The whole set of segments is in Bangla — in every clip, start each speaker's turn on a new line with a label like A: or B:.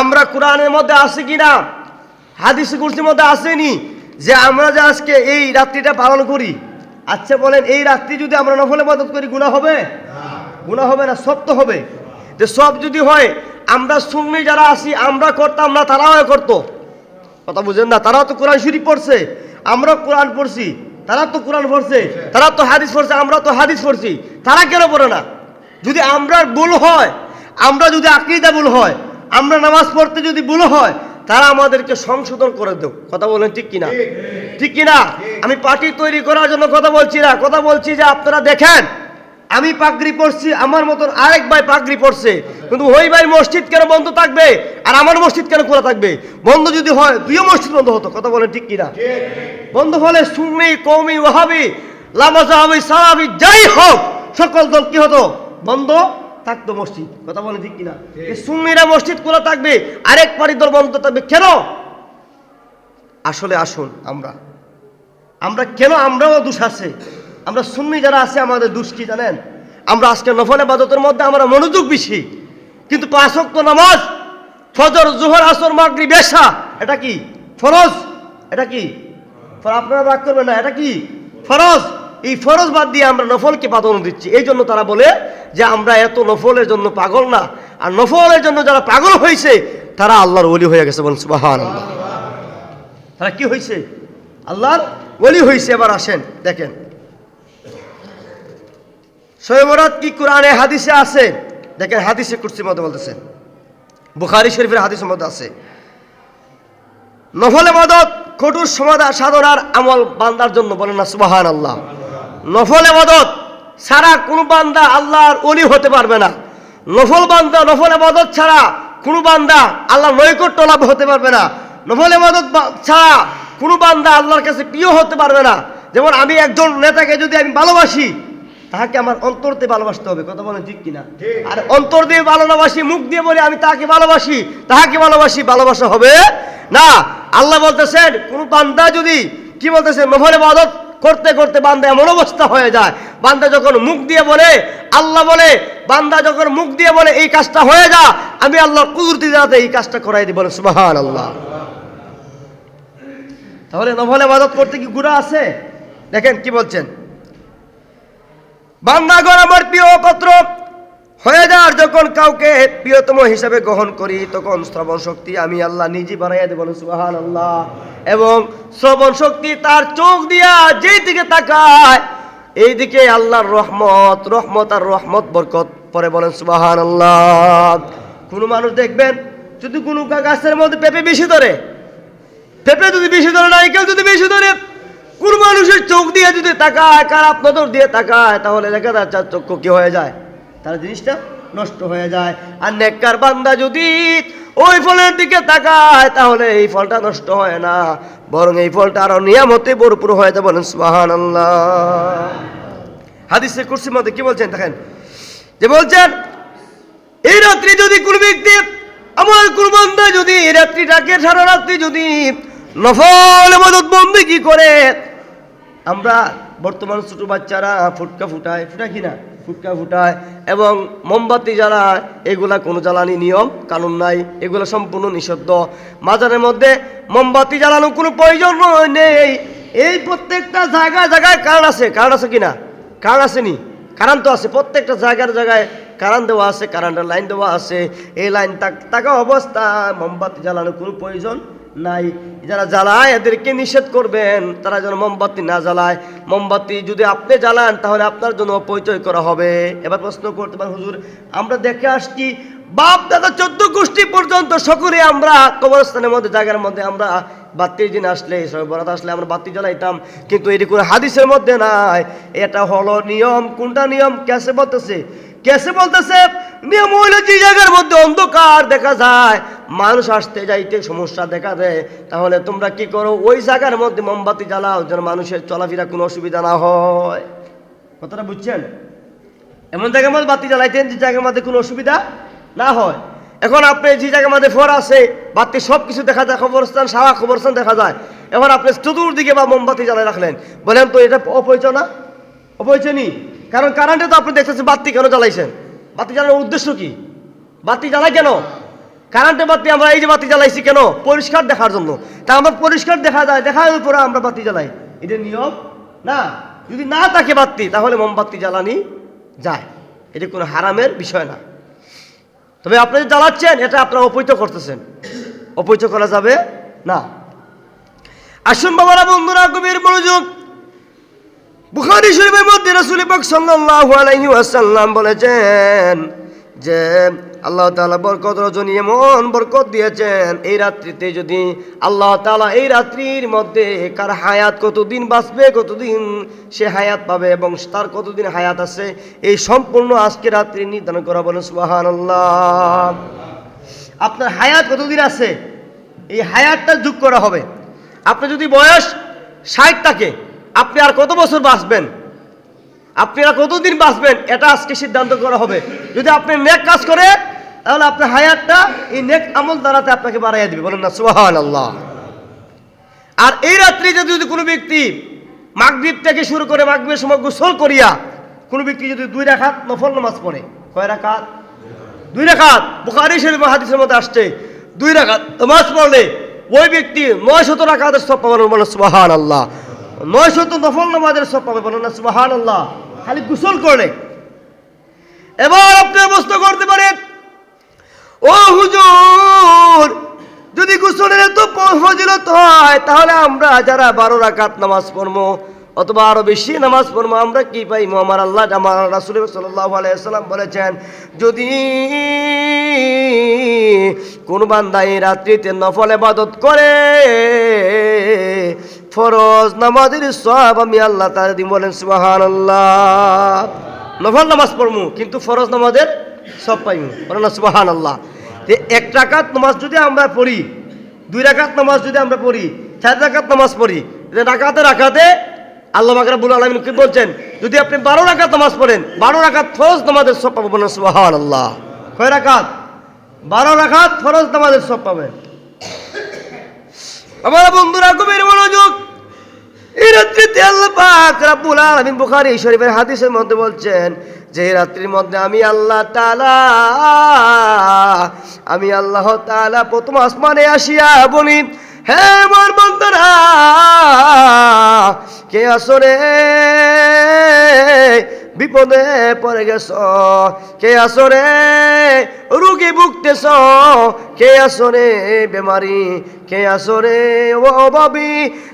A: আমরা কোরআনের মধ্যে আছি কি না হাদিস কুরসির মধ্যে আসেনি যে আমরা যে আজকে এই রাত্রিটা পালন করি। আচ্ছা বলেন, এই রাত্রি যদি আমরা নফলে মদত করি গুণা হবে? গুণা হবে না, সব তো হবে। যে সব যদি হয়, আমরা সুন্নি যারা আসি আমরা করতাম না, তারাও করতো। কথা বুঝেন না, তারাও তো কোরআন শরীফ পড়ছে, আমরাও কোরআন পড়ছি তারা তো কোরআন পড়ছে তারা তো হাদিস পড়ছে আমরা তো হাদিস পড়ছি, তারা কেন পড়ে না? যদি আমরা ভুল হয়, আমরা যদি আকৃদা ভুল হয় আমরা নামাজ পড়তে যদি ভুল হয় তারা আমাদেরকে সংশোধন করে দেও। কথা বলেন ঠিক কিনা? ঠিক। কিনা? আমি পার্টি তৈরি করার জন্য কথা বলছি না। কথা বলছি যে আপনারা দেখেন আমি পাগড়ি পড়ছি আমার মতন আরেক ভাই পাগড়ি পড়ছে কিন্তু ওই ভাই মসজিদ কেন বন্ধ থাকবে? আর আমার মসজিদ কেন খোলা থাকবে? বন্ধ যদি হয় দুইও মসজিদ বন্ধ হতো। কথা বলেন ঠিক কিনা? বন্ধ হলে সুন্নি কৌমি ওহাবি লামাজাহাবি সাহাবি যাই হোক সকল দল কি হতো? বন্ধ থাকতো মসজিদ কথা বলেন ঠিক কিনা? সুন্নিরা মসজিদ খোলা থাকবে আরেক পারি দল বন্ধ থাকবে কেন? আসলে আসুন আমরা। আমরা কেন? আমরাও দোষ আছে। আমরা সুন্নি যারা আছে আমাদের দোষ কি জানেন? আমরা আজকে নফল বাদতের মধ্যে আমরা মনোযোগ বেশি। কিন্তু পাঁচক তো নামাজ ফজর জোহর আসর মাগরি বেশা এটা কি? ফরজ? এটা কি? আপনারা রাগ করবেন না এটা কি? ফরজ? এই ফরজ বাদ দিয়ে আমরা নফলকে প্রাধান্য দিচ্ছি। এই জন্য তারা বলে যে আমরা এত নফলের জন্য পাগল না। আর নফলের জন্য যারা পাগল হয়েছে, তারা আল্লাহর ওলি হয়ে গেছে বলুন সুবাহান তারা কি হয়েছে? আল্লাহর ওলি হয়েছে। এবার আসেন, দেখেন। সৈবরাত কি কোরআনে হাদিসে আছে? দেখেন, হাদিসে কুরসির মধ্যে বলতেছেন বুখারি শরীফের হাদিসের মধ্যে আছে। নফলে মদত কঠোর সমাধান, সাধনার আমল বান্দার জন্য বলেন না সুবাহান আল্লাহ নফলে মদত ছাড়া কোনো বান্দা আল্লাহর অলি হতে পারবে না। নফল বান্দা নফল মদত ছাড়া কোনো বান্দা আল্লাহর নৈকট্য লাভ হতে পারবে না। নফল বা- ছাড়া কোনো বান্দা আল্লাহর কাছে প্রিয় হতে পারবে না। যেমন আমি একজন নেতাকে যদি আমি ভালোবাসি তাহাকে আমার অন্তর দিয়ে ভালোবাসতে হবে। কথা বলেন ঠিক কিনা? আর অন্তর দিয়ে ভালোবাসি মুখ দিয়ে বলে আমি তাকে ভালোবাসি তাহাকে ভালোবাসি ভালোবাসা হবে না। আল্লাহ বলতেছেন কোন বান্দা যদি কি বলতেছেন নফলে বাদত করতে করতে বান্দা এমন অবস্থা হয়ে যায়, বান্দা যখন মুখ দিয়ে বলে, আল্লাহ বলে, বান্দা যখন মুখ দিয়ে বলে, এই কাজটা হয়ে যা, আমি আল্লাহর কুদরতি দাঁড়াতে এই কাজটা করাই দিই বলে সুবাহান আল্লাহ তাহলে নভল আবাদত করতে কি গুণা আছে? দেখেন কি বলছেন। বান্দাগর আমার প্রিয় পত্র হয়ে যার যখন কাউকে প্রিয়তম হিসাবে গ্রহণ করি, তখন শ্রবণ শক্তি আমি আল্লাহ নিজে বানাইয়া দেব সুবাহান আল্লাহ এবং শ্রবণ শক্তি তার চোখ দিয়া যেই দিকে তাকায়, এই দিকে আল্লাহর রহমত রহমত আর রহমত বরকত পরে বলেন সুবাহান আল্লাহ কোনো মানুষ দেখবেন, যদি কোনো গাছের মধ্যে পেঁপে বেশি ধরে, পেঁপে যদি বেশি ধরে না নারিকেল যদি বেশি ধরে, কোন মানুষের চোখ দিয়ে যদি তাকায় খারাপ নজর দিয়ে তাকায়, তাহলে দেখা তার চক্ষু কি হয়ে যায়? তার জিনিসটা নষ্ট হয়ে যায়। আর নেককার বান্দা যদি ওই ফলের দিকে তাকায়, তাহলে এই ফলটা নষ্ট হয় না। বরং এই ফলটা আরও নিয়ামতে ভরপুর হয়ে যায় বলেন সুবাহান হাদিসে কুরসির মধ্যে কি বলছেন দেখেন? যে বলছেন, এই রাত্রি যদি কোনো ব্যক্তি, আমার কোন যদি এই রাত্রিটাকে সারা রাত্রি যদি নফল মদত বন্দি কি করে, আমরা বর্তমান ছোট বাচ্চারা ফুটকা ফুটায় ফুটায় কি না? ফুটকা ফুটায় এবং মোমবাতি জ্বালায়। এগুলা কোনো জ্বালানি নিয়ম, কানুন নাই, এগুলো সম্পূর্ণ নিষিদ্ধ। মাজারের মধ্যে মোমবাতি জ্বালানো কোনো প্রয়োজন নেই। এই প্রত্যেকটা জায়গায় জায়গায় কারণ আছে। কারণ আছে কি না কারণ আসেনি। কারণ তো আছে। প্রত্যেকটা জায়গার জায়গায় কারণ দেওয়া আছে কারেন্টের লাইন দেওয়া আছে। এই লাইন থাকা অবস্থা মোমবাতি জ্বালানোর কোনো প্রয়োজন নাই। যারা জ্বালায়, এদেরকে নিষেধ করবেন। তারা যেন মোমবাতি না জ্বালায়। মোমবাতি যদি আপনি জ্বালান, তাহলে আপনার জন্য অপরিচয় করা হবে। এবার প্রশ্ন করতে পারেন, হুজুর, আমরা দেখে আসছি, বাপ, দাদা, চোদ্দ গোষ্ঠী পর্যন্ত সকলে আমরা কবরস্থানের মধ্যে, জায়গার মধ্যে আমরা বাতির দিন আসলে বরাত আসলে আমরা বাতি জ্বালাইতাম। কিন্তু এটি কোনো হাদিসের মধ্যে নাই। এটা হলো নিয়ম। কোনটা নিয়ম? কেসে বলতেছে কেসে বলতেছে যে জায়গার মধ্যে অন্ধকার দেখা যায়, মানুষ আসতে যাইতে সমস্যা দেখা দেয়। তাহলে তোমরা কি করো, ওই জায়গার মধ্যে মোমবাতি জ্বালাও, যেন মানুষের চলাফেরা কোনো অসুবিধা না হয়। কথাটা বুঝছেন? এমন জায়গার মধ্যে বাতি জ্বালাইতেন যে জায়গার মধ্যে কোনো অসুবিধা না হয়। এখন আপনি যে জায়গার মধ্যে ফোর আছে, বাতি সব কিছু দেখা যায়, খবরস্থান সারা খবরস্থান দেখা যায়। এখন আপনি চতুর্দিকে বা মোমবাতি জ্বালাই রাখলেন। বলেন তো এটা অপরিচয় না? অপরিচয় নি কারণ কারেন্টে তো আপনি দেখতেছেন, বাতি কেন জ্বালাইছেন? বাতি জ্বালানোর উদ্দেশ্য কি? বাতি জ্বালাই কেন? কারেন্টের বাতি আমরা এই যে বাতি জ্বালাইছি কেন? পরিষ্কার দেখার জন্য। তা আমরা পরিষ্কার দেখা যায়, দেখার উপরে আমরা বাতি জ্বালাই। এটা নিয়ম? না। যদি না থাকে বাতি, তাহলে মোমবাতি জ্বালানি যায়। এটা কোনো হারামের বিষয় না। তবে আপনি যে জ্বালাচ্ছেন, এটা আপনারা অপৈত করতেছেন। অপৈত করা যাবে না। আসুন বাবারা, বন্ধুরা, গভীর মনোযোগ বুখারী শরীফের মধ্যে রাসূল পাক সাল্লাল্লাহু আলাইহি ওয়াসাল্লাম বলেছেন যে আল্লাহ তাআলা বরকত রজনী, এমন বরকত দিয়েছেন, এই রাত্রিতে যদি আল্লাহ তাআলা এই রাত্রির মধ্যে কার হায়াত কতদিন বাঁচবে, কতদিন সে হায়াত পাবে এবং তার কতদিন হায়াত আছে, এই সম্পূর্ণ আজকে রাত্রি নির্ধারণ করা বলেন, সুবহানাল্লাহ। আপনার হায়াত কতদিন আছে? এই হায়াতটা যোগ করা হবে। আপনি যদি বয়স ষাট থাকে আপনি আর কত বছর বাঁচবেন? আপনি আর কতদিন বাঁচবেন? এটা আজকে সিদ্ধান্ত করা হবে। যদি আপনি নেক কাজ করে তাহলে আপনার হায়াতটা এই নেক আমল দ্বারাতে আপনাকে বাড়াইয়া দিবে। বলেন না সুহান আল্লাহ আর এই রাত্রি যদি যদি কোনো ব্যক্তি মাগরীব থেকে শুরু করে মাগরীবের সময় গোসল করিয়া, কোনো ব্যক্তি যদি দুই রাখাত নফল নামাজ পড়ে, কয় রাখাত? দুই রাখাত। বুখারি, শরীফ হাদিসের মধ্যে আসছে, দুই রাখাত নামাজ পড়লে ওই ব্যক্তি নয় শত রাখাতের সব পাবেন। বলেন সুবাহান আল্লাহ নয় শত নফল নামাজের সব পাবে। বলেন না সুবাহান আল্লাহ খালি গোসল করলে। এবার আপনি করতে পারেন। ও হুজুর, যদি গোসলের এত ফজিলত হয়, তাহলে আমরা যারা বারো রাকাত নামাজ পড়ব অথবা আরও বেশি নামাজ পড়ব, আমরা কি পাইবো আমার আল্লাহ, আমার রাসুল সাল্লাহ আলাইসাল্লাম বলেছেন, যদি কোন বান্দা এই রাত্রিতে নফল এবাদত করে, ফরজ নামাজের সব আমি আল্লাহ তার দিন বলেন সুবাহান আল্লাহ নফল নামাজ পড়মু, কিন্তু ফরজ নামাজের সব পাইমু। বলেন না সুবাহান আল্লাহ এক রাকাত নামাজ যদি আমরা পড়ি, দুই রাকাত নামাজ যদি আমরা পড়ি, চার রাকাত নামাজ পড়ি রাকাতে রাকাতে আল্লাহ মাকরাবুল আলমিন কি বলছেন? যদি আপনি বারো রাকাত নামাজ পড়েন, বারো রাকাত ফরজ নামাজের সব পাবো বলেন সুবাহান আল্লাহ কয় রাকাত? বারো রাকাত ফরজ নামাজের সব পাবেন। আমার বন্ধুরা, গভীর মনোযোগ। এই রাত্রিতে আল্লাহ পাক রাব্বুল আলামিন বুখারী শরীফের হাদিসের মধ্যে বলছেন যে রাত্রির মধ্যে আমি আল্লাহ তাআলা, আমি আল্লাহ তাআলা প্রথম আসমানে আসিয়া বলি হে মোর বন্ধুরা, কে আসরে বিপদে পড়ে গেছ। কে আসরে রুগী ভুগতেছ। কে আসরে বেমারি। কে আসরে ও অভাবী?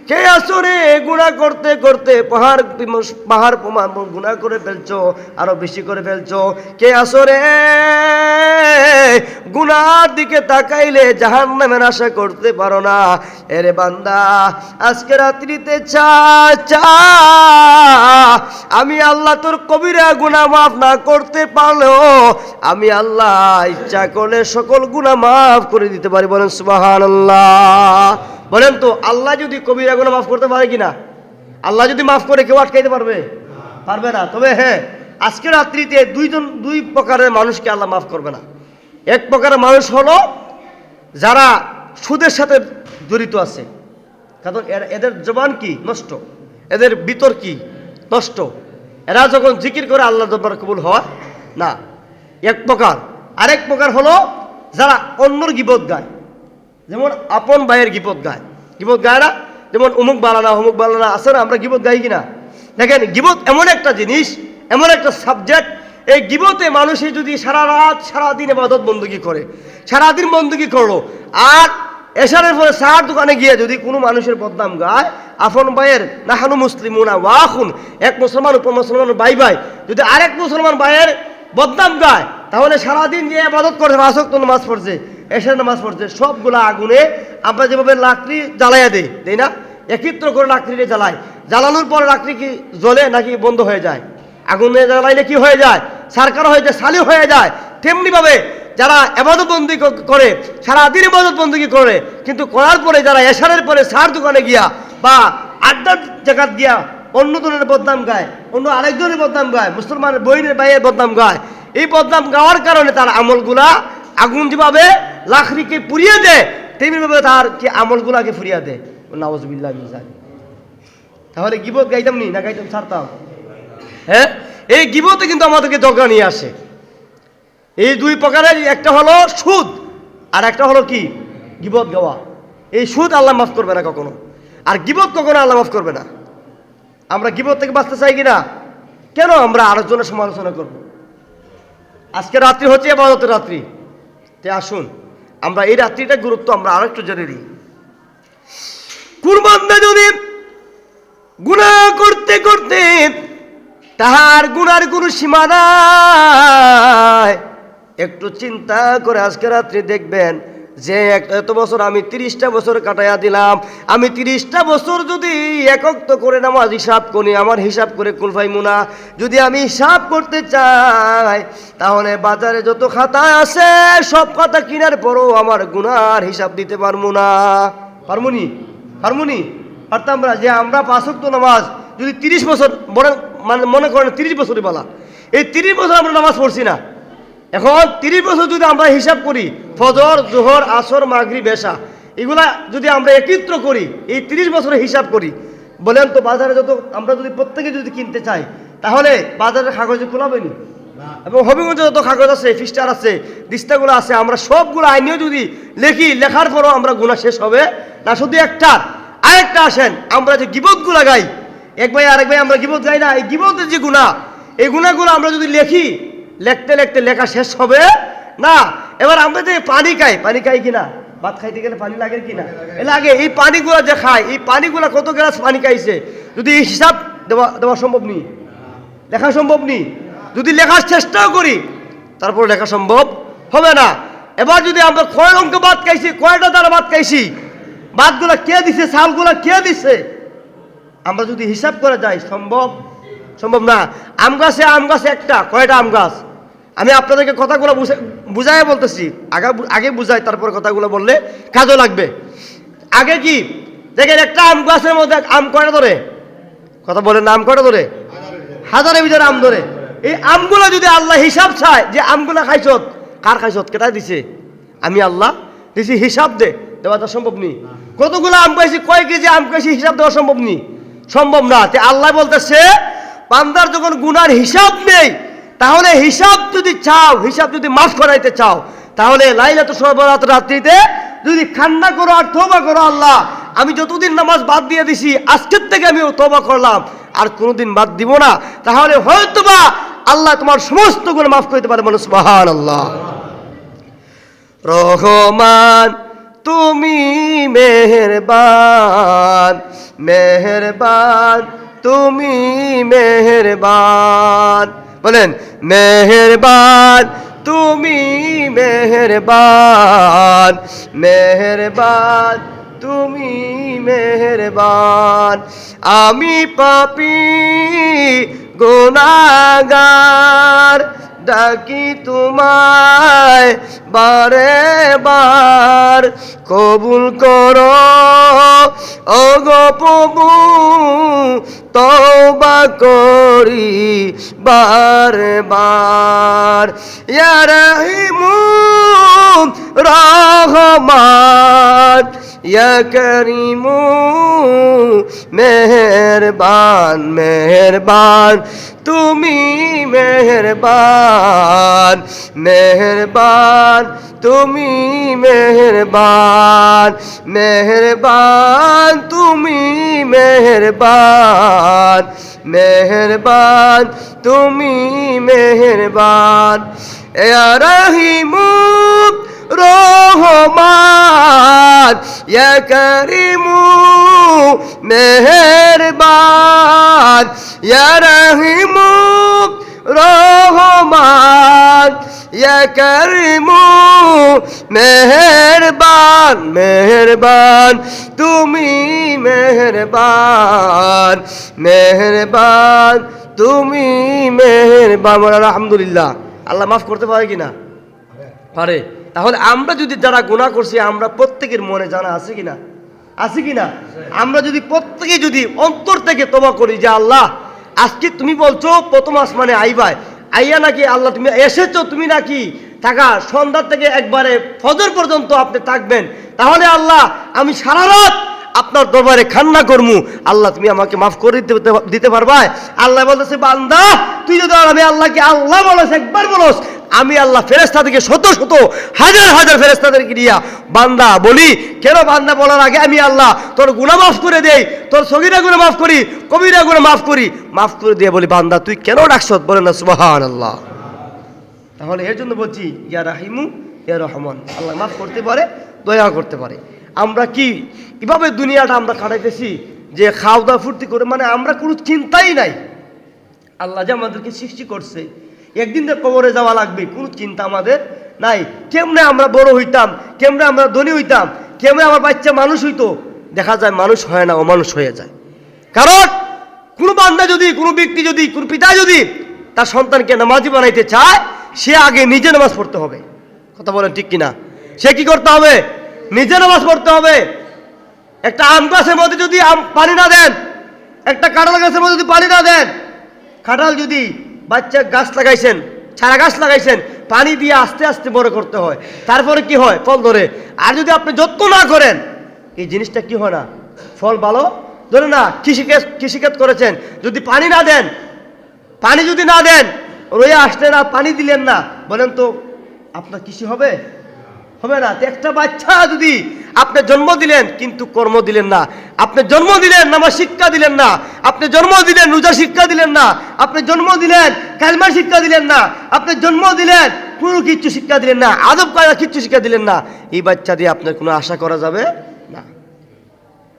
A: কে আসরে গুণা করতে করতে পাহাড় পাহাড় গুণা করে ফেলছো, আরও বেশি করে ফেলছো? কে আসরে গুনার দিকে তাকাইলে জাহান নামের আশা করতে পারো না। এরে বান্দা, আজকে রাত্রিতে চা চা। আমি আল্লাহ তোর কবিরা গুনাহ মাফ না করতে পারলেও আমি আল্লাহ ইচ্ছা করলে সকল গুনাহ মাফ করে দিতে পারি। বলেন সুবাহান বলেন তো, আল্লাহ যদি কবিরা গুনাহ মাফ করতে পারে কিনা? আল্লাহ যদি মাফ করে কেউ আটকাইতে পারবে? পারবে না। তবে হ্যাঁ আজকে রাত্রিতে দুইজন, দুই প্রকারের মানুষকে আল্লাহ মাফ করবে না। এক প্রকারের মানুষ হলো যারা সুদের সাথে জড়িত আছে। কারণ এদের জবান কি? নষ্ট। এদের বিতর কি? নষ্ট। এরা যখন জিকির করে আল্লাহ দরবার কবুল হয় না। এক প্রকার। আরেক প্রকার হলো যারা অন্যর গিবত গায়। যেমন আপন ভাইয়ের গিবত গায়। গিবত গায় না যেমন অমুক বালানা অমুক বালানা আছে না, আমরা গিবত গাই কিনা? দেখেন গিবত এমন একটা জিনিস, এমন একটা সাবজেক্ট এই গিবতে মানুষে যদি সারা রাত, সারা দিন এবাদত বন্দুকি করে সারাদিন বন্দুকি করল, আর এসারের পরে সার দোকানে গিয়ে যদি কোনো মানুষের বদনাম গায় আফন ভাইয়ের, নাহানু মুসলিমুনা ওয়াখুন এক মুসলমান উপর মুসলমান বাই ভাই, যদি আরেক মুসলমান ভাইয়ের বদনাম গায়, তাহলে সারাদিন যে আবাদত করছে মাসক তো নামাজ পড়ছে এসার নামাজ পড়ছে, সবগুলা আগুনে আমরা যেভাবে লাকড়ি জ্বালাইয়া দেই তাই না? একত্র করে লাকড়িতে জ্বালাই। জ্বালানোর পর লাকড়ি কি জ্বলে নাকি বন্ধ হয়ে যায়? আগুনে জ্বালাইলে কি হয়ে যায়? সারকার হয়ে যায় সালি হয়ে যায়। তেমনিভাবে যারা এবাদত বন্দি করে, সারাদিন এবাদত বন্দি করে, কিন্তু করার পরে যারা এশারের পরে সার দোকানে গিয়া বা আড্ডার জায়গাত গিয়া অন্য ধরনের বদনাম গায়, অন্য আরেকজনের বদনাম গায়, মুসলমানের বইনের বাইয়ের বদনাম গায়, এই বদনাম গাওয়ার কারণে তার আমলগুলা আগুন যেভাবে লাখরিকে পুড়িয়ে দেয়, তেমনিভাবে তার কি আমলগুলাকে ফুরিয়ে দেয়। নওয়াজবিল্লাহ তাহলে গিবত গাইতাম নি না গাইতাম ছাড়তাম? হ্যাঁ? এই গিবতে কিন্তু আমাদেরকে দরকার নিয়ে আসে। এই দুই প্রকারের, একটা হলো সুদ, আর একটা হলো কি? গিবত গাওয়া। এই সুদ আল্লাহ মাফ করবে না কখনো। আর গিবত কখনো আল্লাহ মাফ করবে না। আমরা গিবত থেকে বাঁচতে চাই কিনা? কেন আমরা আরেকজনের সমালোচনা করব? আজকে রাত্রি হচ্ছে, এবাদতের রাত্রি। তে আসুন, আমরা এই রাত্রিটা গুরুত্ব আমরা আরেকটু জেনে নিই। কুরবানটা যদি গুণা করতে করতে তাহার গুণার কোনো সীমা নাই। একটু চিন্তা করে আজকে রাত্রি দেখবেন যে এত বছর আমি তিরিশটা বছর কাটাইয়া দিলাম। আমি তিরিশটা বছর যদি একক তো করে নামাজ হিসাব করি, আমার হিসাব করে কুলফাই মুনা যদি আমি হিসাব করতে চাই, তাহলে বাজারে যত খাতা আছে, সব খাতা কেনার পরও আমার গুনার হিসাব দিতে পারব না। পারমুনি? পারমুনি? পারতাম না যে আমরা পাঁচক তো নামাজ যদি তিরিশ বছর মানে মনে করেন তিরিশ বছরই বলা। এই তিরিশ বছর আমরা নামাজ পড়ছি না। এখন তিরিশ বছর যদি আমরা হিসাব করি ফজর জোহর আসর মাগরি বেশা এগুলা যদি আমরা একত্র করি এই তিরিশ বছরের হিসাব করি বলেন তো বাজারে যত আমরা যদি প্রত্যেকে যদি কিনতে চাই তাহলে বাজারের কাগজে খোলাবেনি এবং হবিগঞ্জে যত কাগজ আছে ফিস্টার আছে দিস্তাগুলো আছে আমরা সবগুলো আইনেও যদি লিখি লেখার পরও আমরা গুণা শেষ হবে না। শুধু একটা আরেকটা আসেন আমরা যে গিবতগুলো গাই এক ভাই আরেক ভাই আমরা গিবত গাই না এই গিবতের যে গুণা এই গুণাগুলো আমরা যদি লেখি লেখতে লেখতে লেখা শেষ হবে? না। এবার আমরা যে পানি খাই পানি খাই কিনা ভাত খাইতে গেলে পানি লাগে কিনা এ লাগে, এই পানিগুলো যে খায় এই পানিগুলো কত গ্লাস পানি খাইছে? যদি এই হিসাব দেওয়া দেওয়া সম্ভব নেই লেখা সম্ভব নেই যদি লেখার চেষ্টাও করি, তারপর লেখা সম্ভব হবে না। এবার যদি আমরা কয় অঙ্ক ভাত খাইছি, কয়টা দ্বারা ভাত খাইছি? ভাতগুলো কে দিছে চালগুলো কে দিছে? আমরা যদি হিসাব করা যাই সম্ভব? সম্ভব না। আম গাছে, আম গাছ একটা, কয়টা আম গাছ? আমি আপনাদেরকে কথাগুলো বুঝে বুঝাই বলতেছি। আগে আগে বুঝাই, তারপর কথাগুলো বললে কাজও লাগবে। আগে কি? দেখেন একটা আম গাছের মধ্যে আম কয়টা ধরে? কথা বলেন আম কয়টা ধরে? হাজারের ভিতরে আম ধরে। এই আমগুলো যদি আল্লাহ হিসাব চায় যে আমগুলো খাইছত কার খাইছত কেটাই দিছে? আমি আল্লাহ দিছি, হিসাব দে। দেওয়া তো সম্ভব নেই কতগুলো আম খাইছি, কয় কেজি আম খাইছি, হিসাব দেওয়া সম্ভব নেই সম্ভব না। তে আল্লাহ বলতেছে, বান্দার যখন গুনার হিসাব নেই তাহলে হিসাব যদি চাও, হিসাব যদি মাফ করাইতে চাও, তাহলে লাইলা তো সর্বরাত রাত্রিতে যদি খান্না করো আর তোবা করো, আল্লাহ, আমি যতদিন নামাজ বাদ দিয়ে দিছি, আজকের থেকে আমি তোবা করলাম, আর কোনোদিন বাদ দিব না। তাহলে হয়তোবা আল্লাহ তোমার সমস্ত গুণ মাফ করতে পারে মানুষ মহান আল্লাহ রহমান, তুমি মেহেরবান মেহেরবান, তুমি মেহেরবান। বলেন মেহেরবান তুমি মেহেরবান মেহেরবান তুমি মেহেরবান আমি পাপি গুনাগার ডাকি তোমায় বারে বার। কবুল করো, ওগো প্রভু, তওবা করি বারে বার। ইয়া রহিমু রহমান। ইয়া করিমু মেহেরবান মেহেরবান তুমি মেহেরবান মেহেরবান তুমি মেহেরবান মেহেরবান তুমি মেহেরবান মেহেরবান তুমি মেহেরবান ইয়া রহিমু রহমান, ইয়া করিমু মেহেরবান, ইয়া রহিমু রহমান, ইয়া করিমু মেহেরবান মেহেরবান, তুমি মেহেরবান মেহেরবান, তুমি মেহেরবান আলহামদুলিল্লাহ। আল্লাহ মাফ করতে পারে কিনা? পারে। তাহলে আমরা যদি যারা গুণা করছি, আমরা প্রত্যেকের মনে জানা আছে কিনা? আছে কিনা? আমরা যদি প্রত্যেকে যদি অন্তর থেকে তোমা করি যে আল্লাহ, আজকে তুমি বলছো প্রথম আসমানে আইবাই আইয়া নাকি আল্লাহ, তুমি এসেছ, তুমি নাকি থাকা সন্ধ্যা থেকে একবারে ফজর পর্যন্ত আপনি থাকবেন, তাহলে আল্লাহ, আমি সারা রাত আপনার দরবারে খান্না করমু। আল্লাহ, তুমি আমাকে মাফ করে দিতে দিতে পারবা আল্লাহ বলতেছে, বান্দা, তুই যদি আমি আল্লাহকে আল্লাহ বলস, একবার বলস আমি আল্লাহ ফেরেস্তা থেকে শত শত, হাজার হাজার ফেরেস্তাদেরকে নিয়ে বান্দা বলি, কেন বান্দা বলার আগে আমি আল্লাহ তোর গুণা মাফ করে দেই, তোর সগিরা গুণা মাফ করি কবিরা গুণা মাফ করি, মাফ করে দিয়ে বলি, বান্দা, তুই কেন ডাকছ বলে না সুবাহান আল্লাহ তাহলে এর জন্য বলছি, ইয়া রাহিমু, ইয়া রহমান। আল্লাহ মাফ করতে পারে, দয়া করতে পারে। আমরা কি কীভাবে দুনিয়াটা আমরা কাটাইতেছি যে খাওয়া দাওয়া ফুর্তি করে মানে আমরা কোনো চিন্তাই নাই। আল্লাহ যে আমাদেরকে সৃষ্টি করছে একদিন তো কবরে যাওয়া লাগবে, কোনো চিন্তা আমাদের নাই। কেমনে আমরা বড় হইতাম, কেমনে আমরা ধনী হইতাম, কেমনে আমার বাচ্চা মানুষ হইতো? দেখা যায় মানুষ হয় না, অমানুষ হয়ে যায়। কারণ কোনো বান্দা যদি, কোনো ব্যক্তি যদি, কোনো পিতা যদি তার সন্তানকে নামাজি বানাইতে চায়, সে আগে নিজে নামাজ পড়তে হবে। কথা বলেন ঠিক কিনা? সে কি করতে হবে? নিজে নামাজ পড়তে হবে। একটা আম গাছের মধ্যে যদি আম পানি না দেন, একটা কাঁঠাল গাছের মধ্যে যদি পানি না দেন, কাঁঠাল যদি বাচ্চা গাছ লাগাইছেন ছাড়া গাছ লাগাইছেন, পানি দিয়ে আস্তে আস্তে বড় করতে হয়। তারপরে কি হয়? ফল ধরে। আর যদি আপনি যত্ন না করেন, এই জিনিসটা কি হয় না? ফল ভালো? ধরে না, কৃষিকাজ কৃষিকাজ করেছেন, যদি পানি না দেন, পানি যদি না দেন, রয়ে আসলেন না, পানি দিলেন না, বলেন তো, আপনার কৃষি হবে? হবে না। তো একটা বাচ্চা যদি আপনি জন্ম দিলেন, কিন্তু কর্ম দিলেন না। আপনি জন্ম দিলেন নামাজ শিক্ষা দিলেন না। আপনি জন্ম দিলেন, রোজা শিক্ষা দিলেন না। আপনি জন্ম দিলেন, কালমার শিক্ষা দিলেন না। আপনি জন্ম দিলেন, কোনো কিচ্ছু শিক্ষা দিলেন না। আদব কায়দা কিচ্ছু শিক্ষা দিলেন না। এই বাচ্চা দিয়ে আপনার কোনো আশা করা যাবে না।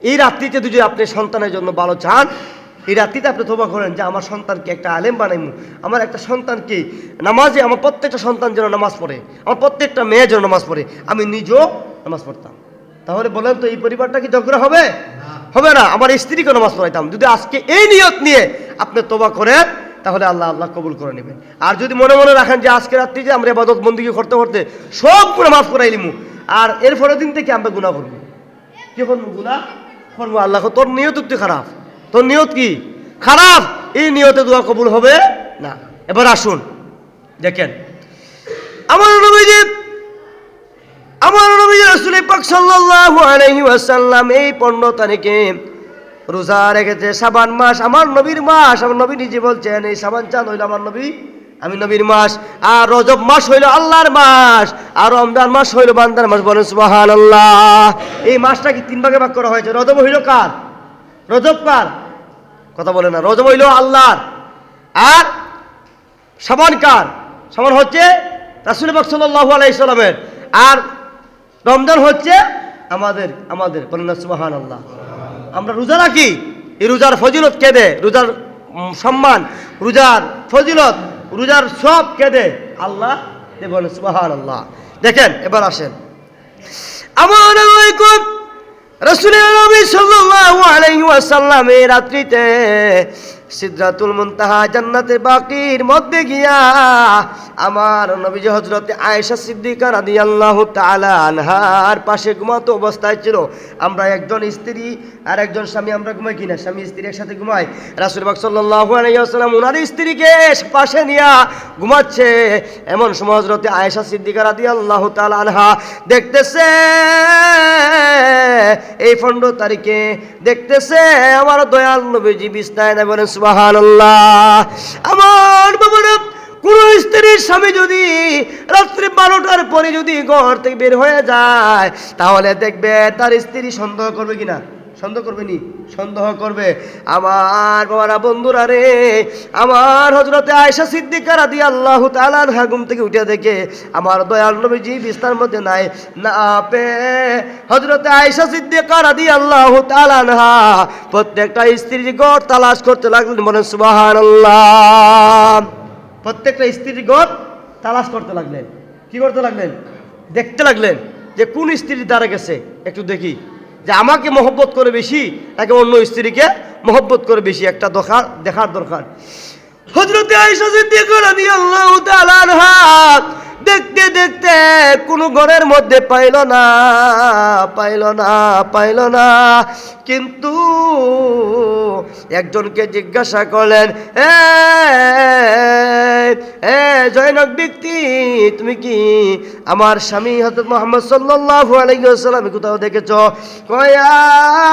A: এই রাত্রিতে যদি আপনি সন্তানের জন্য ভালো চান এই রাত্রিতে আপনি তোবা করেন যে আমার সন্তানকে একটা আলেম বানাইমু। আমার একটা সন্তানকে নামাজে আমার প্রত্যেকটা সন্তান যেন নামাজ পড়ে আমার প্রত্যেকটা মেয়ে যেন নামাজ পড়ে আমি নিজেও নামাজ পড়তাম। তাহলে বলেন তো এই পরিবারটা কি ঝগড়া হবে? হবে না। আমার স্ত্রীকে নামাজ পড়াইতাম। যদি আজকে এই নিয়ত নিয়ে আপনি তোবা করেন তাহলে আল্লাহ আল্লাহ কবুল করে নেবেন। আর যদি মনে মনে রাখেন যে আজকে রাত্রি যে আমরা এবাদত বন্দিকে করতে করতে সব গুণা মাফ করাইলিমু আর এর পরের দিন থেকে আমরা গুণা করব। কি করব? গুণা করব। আল্লাহ তোর নিয়ত তুই খারাপ। তোর নিয়ত কি? খারাপ, এই নিয়তে দোয়া কবুল হবে না। এবার আসুন, দেখেন। আমার নবীজি আমার নবীজি রাসূল পাক সাল্লাল্লাহু আলাইহি ওয়াসাল্লাম এই 15 তারিখে রোজা রেখেছে, সাবান মাস। আমার নবীর মাস, আমার নবী নিজে বলছেন, এই সাবান চাঁদ হইল আমার নবী, আমি নবীর মাস। আর রজব মাস হইল আল্লাহর মাস। আর রমজান মাস হইল বান্দার মাস। বলেন, সুবহানাল্লাহ। এই মাসটা কি তিন ভাগে ভাগ করা হয়েছে? রজব হইল কার? রজব কার? কথা বলে না। রজব হইল আল্লাহর। আর সাবান কার? সাবান হচ্ছে রাসুল বাক সাল্লাহ আলাইসাল্লামের আর রমজান হচ্ছে আমাদের আমাদের। সুবাহান আল্লাহ আমরা রোজা রাখি। এই রোজার ফজিলত কে দে রোজার সম্মান, রোজার ফজিলত, রোজার সব কে দে আল্লাহ বলেন সুবাহান আল্লাহ দেখেন, এবার আসেন। আমার রসুলের নবী সাল্লাল্লাহু আলাইহি ওয়াসাল্লাম রাত্রিতে সিদরাতুল মুনতাহা জান্নাতে বাকির মধ্যে গিয়া আমার নবীজি হযরতে আয়েশা সিদ্দিকা রাদিয়াল্লাহু তাআলা আনহার পাশে ঘুমাতো অবস্থায় ছিল। আমরা একজন স্ত্রী আর একজন স্বামী, আমরা ঘুমাই কিনা? স্বামী স্ত্রী একসাথে ঘুমাই রাসূল সাল্লাল্লাহু আলাইহি ওনার স্ত্রীকে পাশে নিয়া ঘুমাচ্ছে। এমন সময় হযরতে আয়েশা সিদ্দিকা রাদিয়াল্লাহু তাআলা আনহা দেখতেছে, এই পনেরো তারিখে দেখতেছে, আমার দয়াল নবীজি বিস্তায় বলেন সুবহানাল্লাহ। আমার বাবা কোন স্ত্রীর স্বামী যদি রাত্রি বারোটার পরে যদি ঘর থেকে বের হয়ে যায়, তাহলে দেখবে তার স্ত্রী সন্দেহ করবে কিনা? সন্দেহ করবে নি? সন্দেহ করবে। আমার বাবারা, বন্ধুরা রে, আমার হজরতে আয়সা সিদ্দিকা রাদি আল্লাহ তালান ঘুম থেকে উঠে দেখে আমার দয়াল নবীজি বিস্তার মধ্যে নাই, না পে। হজরতে আয়সা সিদ্দিকা রাদি আল্লাহ তালানহা প্রত্যেকটা স্ত্রীর গড় তালাশ করতে লাগলেন, বলেন সুবাহান প্রত্যেকটা স্ত্রীর গড় তালাশ করতে লাগলেন। কি করতে লাগলেন? দেখতে লাগলেন যে কোন স্ত্রীর দ্বারা গেছে? একটু দেখি। যে আমাকে মহব্বত করে বেশি, নাকি অন্য স্ত্রীকে মহব্বত করে বেশি? একটা দরকার দেখার দরকার। হজরতে আয়েশা সিদ্দিকা রাদিয়াল্লাহু তাআলা আনহা দেখতে দেখতে কোনো ঘরের মধ্যে পাইল না পাইল না পাইল না। কিন্তু একজনকে জিজ্ঞাসা করলেন, এ জয়নক ব্যক্তি, তুমি কি আমার স্বামী হজরত মোহাম্মদ সাল্লাহ আলাইসাল্লাম কোথাও দেখেছ? কয়া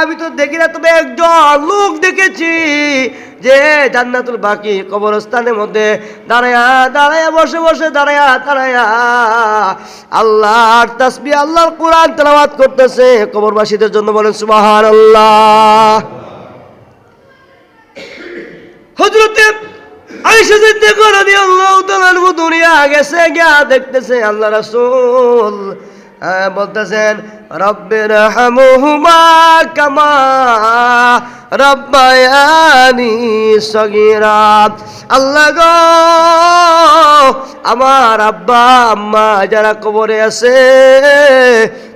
A: আমি তো দেখি না, তবে একজন লোক দেখেছি। যে জান্নাতুল বাকি কবরস্থানের মধ্যে দাঁড়ায়া দাঁড়ায়া, বসে বসে দাঁড়ায়া দাঁড়ায়া। আল্লাহর তাসবি আল্লাহর কোরআন তেলাওয়াত করতেছে কবরবাসীদের জন্য বলেন সুবাহান আল্লাহ হজরতে আয়েশা গেছে, গিয়া দেখতেছে আল্লাহ রাসূল বলতেছেন, রব্বির হামুহুমা কামা রব্বায়ানি সগীরা। আল্লাহ গো, আমার আব্বা, আম্মা যারা কবরে আছে,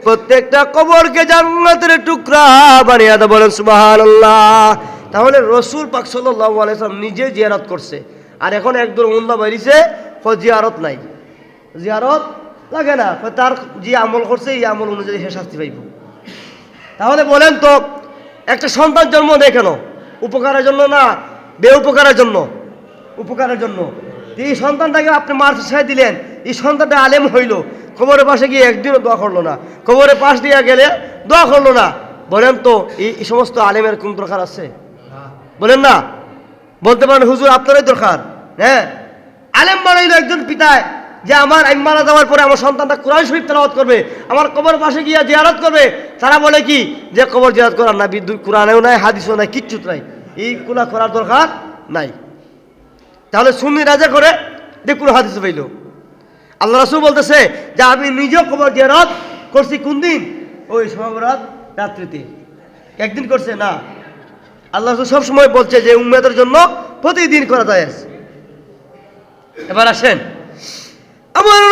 A: প্রত্যেকটা কবরকে জান্নাতের টুকরা বানিয়ে দাও, বলেন সুবহানাল্লাহ। তাহলে রসুল পাক সাল্লাল্লাহু আলাইহি সাল্লাম নিজে জিয়ারত করছে। আর এখন একদম উল্লা বেরিয়েছে জিয়ারত নাই। জিয়ারত লাগে না তার যে আমল করছে, এই আমল অনুযায়ী সে শাস্তি পাইব। তাহলে বলেন তো, একটা সন্তান জন্ম দেয় কেন? উপকারের জন্য না বে উপকারের জন্য? উপকারের জন্য। এই সন্তানটাকে আপনি মার ছেড়ে দিলেন, এই সন্তানটা আলেম হইল, কবরের পাশে গিয়ে একদিনও দোয়া করল না। কবরের পাশ দিয়ে গেলে দোয়া করল না। বলেন তো এই সমস্ত আলেমের কোন দরকার আছে? বলেন না। বলতে পারেন, হুজুর, আপনারই দরকার। হ্যাঁ? আলেম বানাইলো একজন পিতায় যে আমার আমি মারা যাওয়ার পরে আমার সন্তানটা কোরআন শরীফ তেলাওয়াত করবে, আমার কবর পাশে গিয়ে জিয়ারত করবে, তারা বলে কি? যে কবর জিয়ারত করার না বিদ্যুৎ, কোরআনেও নাই, হাদিসও নাই কিচ্ছু নাই। এই এইগুলা করার দরকার নাই। তাহলে সুন্নি রাজা করে দেখুন হাদিস পাইল। আল্লাহ রাসুল বলতেছে যে আমি নিজেও কবর জিয়ারত করছি কোন দিন? ওই সমাবরাত রাত্রিতে। একদিন করছে? না। আল্লাহ রাসূল সবসময় বলছে যে উম্মেদের জন্য প্রতিদিন করা যায় এবার আসেন। আমার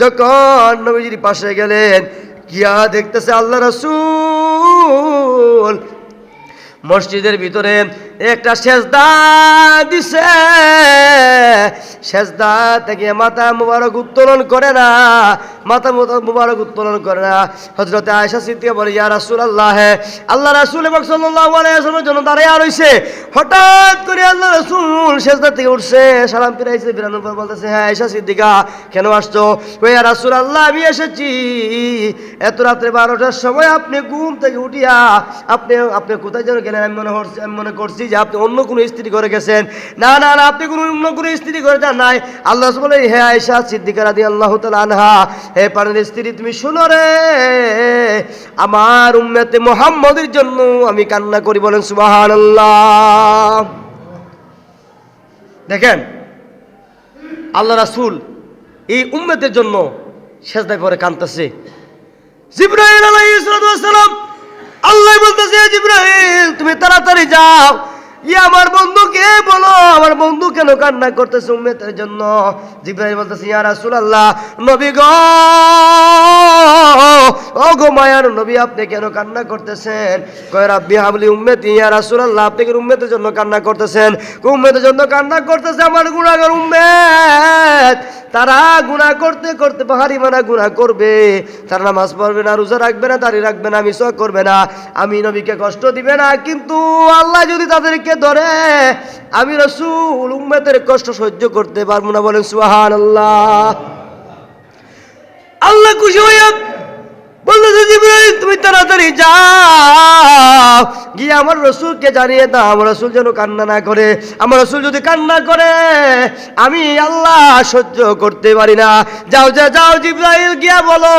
A: যখন নবীজির পাশে গেলেন, গিয়া দেখতেছে আল্লাহ রাসূল মসজিদের ভিতরে একটা সেজদা দিছে। সেজদা থেকে মাথা মুবারক উত্তোলন করে না। মাথা মুবারক উত্তোলন করে না। হজরতে আয়সা সিদ্দিকা বলে, ইয়া রাসূল আল্লাহ আল্লাহ রাসূল এবং সাল্লাল্লাহু আলাইহি ওয়াসাল্লামের জন্য দাঁড়িয়ে রইছে হঠাৎ করে আল্লাহ রাসূল সেজদা থেকে উঠছে, সালাম ফিরাইছে, ফিরানোর পর বলতেছে হ্যাঁ আয়সা সিদ্দিকা, কেন আসছো? ইয়া রাসূল আল্লাহ আমি এসেছি। এত রাত্রে বারোটার সময় আপনি ঘুম থেকে উঠিয়া, আপনি আপনি কোথায় যেন গেলেন? আমি মনে করছি আমি মনে করছি যে আপনি অন্য কোনো স্ত্রী করে গেছেন। না না না, আপনি কোনো, অন্য কোনো স্ত্রী করে যান নাই। আল্লাহ বলে হ্যাঁ আয়েশা সিদ্দিকা রাদিয়াল্লাহু তাআলা আনহা হে পানের স্ত্রী, তুমি শুনো রে। আমার উম্মতে মুহাম্মদের জন্য আমি কান্না করি, বলেন সুবহানাল্লাহ। দেখেন, আল্লাহ রাসুল এই উম্মতের জন্য সেজদায় পরে কাঁদতেছে। জিব্রাইল আলাইহিস সালাম, আল্লাহ বলতেছে জিব্রাইল, তুমি তাড়াতাড়ি যাও ইয়ে আমার বন্ধুকে বলো? আমার বন্ধু কেন কান্না করতেছে উম্মতের জন্য? জিব্রাইল বলতেছে, ইয়া রাসূলুল্লাহ, নবী গো! ও গো মায়ার নবী, আপনি কেন কান্না করতেছেন? কয়, রাব্বি উম্মতি, ইয়া রাসূলুল্লাহ, আপনি কি উম্মতের জন্য কান্না করতেছেন? উম্মতের জন্য কান্না করতেছে আমার উম্মত? তারা গুনাহ করতে করতে পাহাড়ি মানা গুনাহ করবে। তারা নামাজ পড়বে না, রোজা রাখবে না, দাড়ি রাখবে না, মিসওয়াক করবে না। আমি নবীকে কষ্ট দিবে না, কিন্তু আল্লাহ যদি তাদেরকে ধরে? আমি রসুল উম্মতের কষ্ট সহ্য করতে পারব না, বলেন সুহান আল্লাহ আল্লাহ খুশি হইয়া বলল তুমি তাড়াতাড়ি যাও। আমার রসুলকে জানিয়ে দাও, আমার রসুল যেন কান্না না করে। আমার রসুল যদি কান্না করে, আমি আল্লাহ সহ্য করতে পারি না। যাও যা, যাও জিব্রাইল, গিয়া বলো,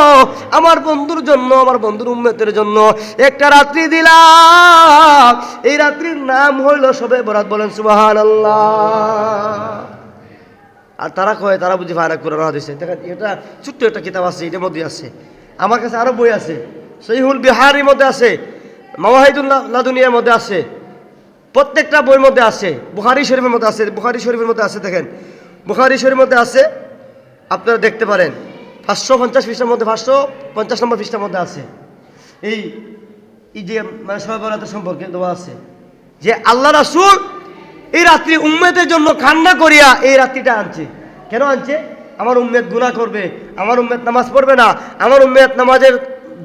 A: আমার বন্ধুর জন্য, আমার বন্ধুর উম্মতের জন্য একটা রাত্রি দিলাম। এই রাত্রির নাম হইল সবে বরাত, বলেন সুবাহান আল্লাহ আর তারা কয়, তারা বুঝি ভাড়া করে রওনা দিছে দেখেন, এটা ছোট্ট একটা কিতাব আছে, এটার মধ্যে আছে। আমার কাছে আরও বই আছে। সহিহুল বিহারির মধ্যে আছে। মাওয়াহিদুল লাদুনিয়ার মধ্যে আছে। প্রত্যেকটা বইয়ের মধ্যে আছে। বুখারি শরীফের মধ্যে আছে, বুখারি শরীফের মধ্যে আছে, দেখেন। বুখারি শরীফের মধ্যে আছে, আপনারা দেখতে পারেন। পাঁচশো পঞ্চাশ পৃষ্ঠার মধ্যে, পাঁচশো পঞ্চাশ নম্বর পৃষ্ঠার মধ্যে আছে। এই এই যে মানে সবাই সম্পর্কে দেওয়া আছে। যে আল্লাহ রাসূল এই রাত্রি উম্মেদের জন্য কান্না করিয়া এই রাত্রিটা আনছে। কেন আনছে? আমার উম্মেদ গুনাহ করবে, আমার উম্মেদ নামাজ পড়বে না, আমার উম্মেদ নামাজের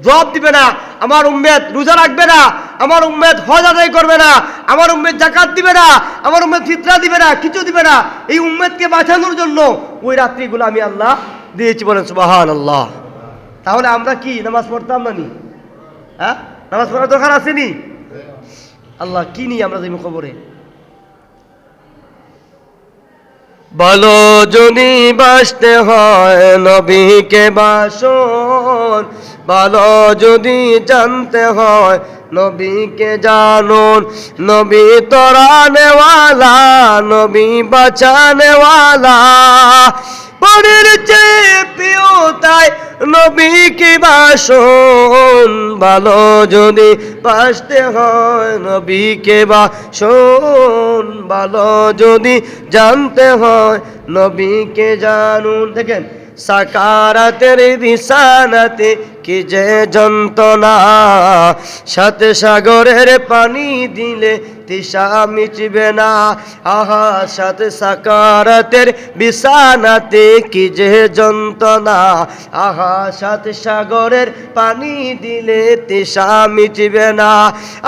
A: জবাব দিবে না আমার উম্মেদ রোজা রাখবে না, আমার উম্মেদ হজ আদায় করবে না, আমার উম্মেদ জাকাত দিবে না, আমার উম্মেদ ফিতরা দিবে না, কিছু দিবে না, এই উম্মেদকে বাঁচানোর জন্য ওই রাত্রিগুলো আমি আল্লাহ দিয়েছি বলেন সুবাহান আল্লাহ তাহলে আমরা কি, নামাজ পড়তাম না নি? হ্যাঁ? নামাজ পড়ার দরকার আসেনি? আল্লাহ কি নিয়ে আমরা যাইব খবরে বলো যদি বাসতে হয় নবীকে বাসন বলো যদি জানতে হয়, নবীকে জানুন। নবী তোরা নেওয়ালা, নবী বাঁচানেওয়ালা পরের চেয়ে প্রিয় তাই নবীকে বাসন ভালো যদি বাসতে হয় নবীকে বাসন ভালো যদি জানতে হয় নবীকে জানুন। দেখেন সাকারাতের বিছানাতে কি যে যন্ত্রণা? সাথে সাগরের পানি দিলে তিসা মিটবে না। আহা, সাথে সাকারাতের বিছানাতে কি যে যন্ত্রণা? আহা, সাথে সাগরের পানি দিলে তিসা মিটবে না।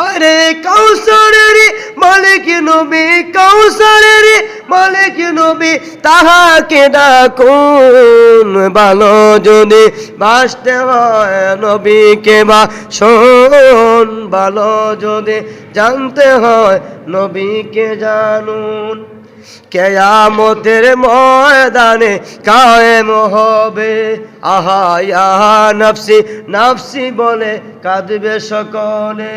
A: আরে কৌশলের মালিক নবী কৌশলের মালিক নবী, তাহাকে ডাকুন ভালো যদি বাসতে হয়। নবীকে বা শোন ভালো যদি জানতে হয় নবীকে জানুন। কেয়ামতের ময়দানে কায়েম হবে। আহা, ইয়া নফসি নফসি বলে কাঁদবে সকলে।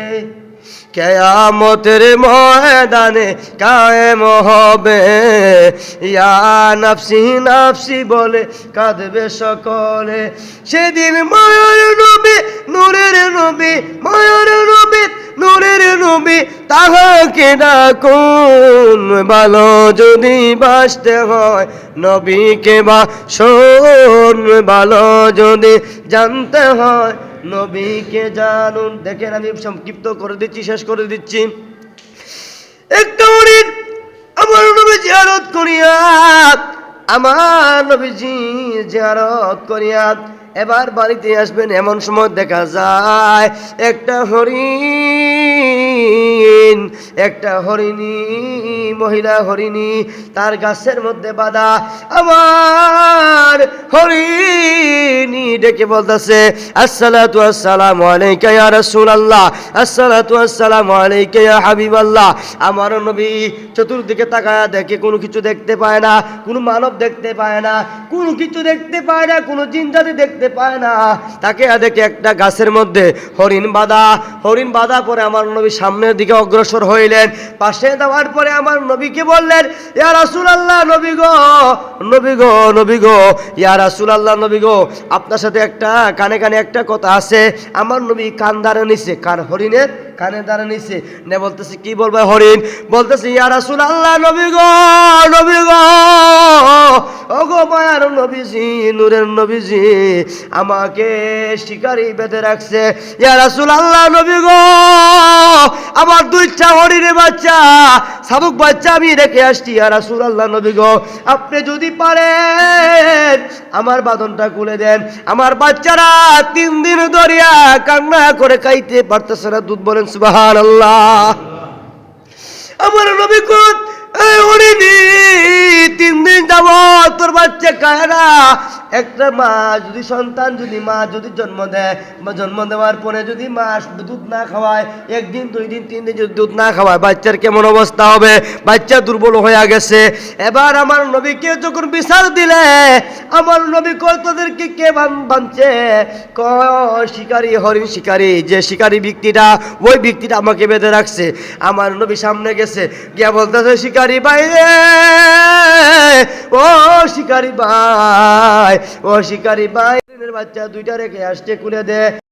A: কেয়ামতের ময়দানে কায়েম হবে। ইয়া নফসি নফসি বলে কাঁদবে সকলে। সেদিন মায়ের নবী, নূরের নবী, মায়ের নবী, নূরের নবী তাহাকে ডাকুন। ভালো যদি বাসতে হয় নবীকে বা শোন ভালো যদি জানতে হয় নবীকে জানুন। দেখেন আমি সংক্ষিপ্ত করে দিচ্ছি, শেষ করে দিচ্ছি। আমার নবী জিয়ারত করিয়া, আমার নবীজি জিয়ারত করিয়া, এবার বাড়িতে আসবেন, এমন সময় দেখা যায়, একটা হরিণ, একটা হরিণী, মহিলা হরিণী, তার গাছের মধ্যে বাঁধা, আমার হরিণী ডেকে বলতেছে, আসসালাতু আলাইকা ইয়া রাসূলুল্লাহ, আসসালাতু আলাইকা ইয়া হাবিবাল্লাহ। আমার নবী চতুর্দিকে তাকায়া দেখে কোনো কিছু দেখতে পায় না, কোনো মানব দেখতে পায় না, কোনো কিছু দেখতে পায় না, কোনো দেখতে পায় না। তাকে দেখে একটা গাছের মধ্যে হরিণ বাঁধা হরিণ বাঁধা পরে আমার নবী সামনের দিকে অগ্রসর হইলেন। পাশে দেওয়ার পরে আমার নবীকে বললেন, ইয়া রাসূল আল্লাহ নবী গো নবী গো নবী গো, ইয়া রাসূল আল্লাহ নবী গো, আপনার সাথে একটা কানে কানে একটা কথা আছে আমার নবী কান দাঁড়ানিছে কান হরিণের কানে দাঁড়ে নিছে। নে বলতেছে, কি বলবে হরিণ? বলতেছে, ইয়া রাসূল আল্লাহ নবী গো নবী গো, ওগো মায়ার নবীজি, নূরের নবীজি, আমাকে শিকারি বেঁধে রাখছে। ইয়া রাসূল আল্লাহ নবী গো, আমার দুইটা হরিণের বাচ্চা, শাবুক বাচ্চা আমি রেখে আসছি, ইয়া রাসূল আল্লাহ নবী গো। আপনি যদি পারেন, আমার বাঁধনটা খুলে দেন। আমার বাচ্চারা তিন দিন ধরিয়া কান্না করে খাইতে পারতেছে না, দুধ বলেন সুবহানাল্লাহ। আমার নবী কোন তিন দিন যাব তোর বাচ্চা না একটা মা যদি সন্তান যদি মা যদি জন্ম দেয় বা জন্ম দেওয়ার পরে যদি মা দুধ না খাওয়ায় একদিন দুই দিন তিন দিন যদি দুধ না খাওয়ায় বাচ্চার কেমন অবস্থা হবে? বাচ্চা দুর্বল হয়ে গেছে। এবার আমার নবীকে যখন বিচার দিলে আমার নবী কয় তোদেরকে কে বান- বানছে? কয় শিকারী হরিণ শিকারী যে শিকারী ব্যক্তিটা ওই ব্যক্তিটা আমাকে বেঁধে রাখছে। আমার নবী সামনে গেছে গিয়া বলতেছে শিকারী ভাই রে, ও শিকারী ভাই ও শিকারি বাইরের বাচ্চা দুইটা রেখে আসছে খুলে দে।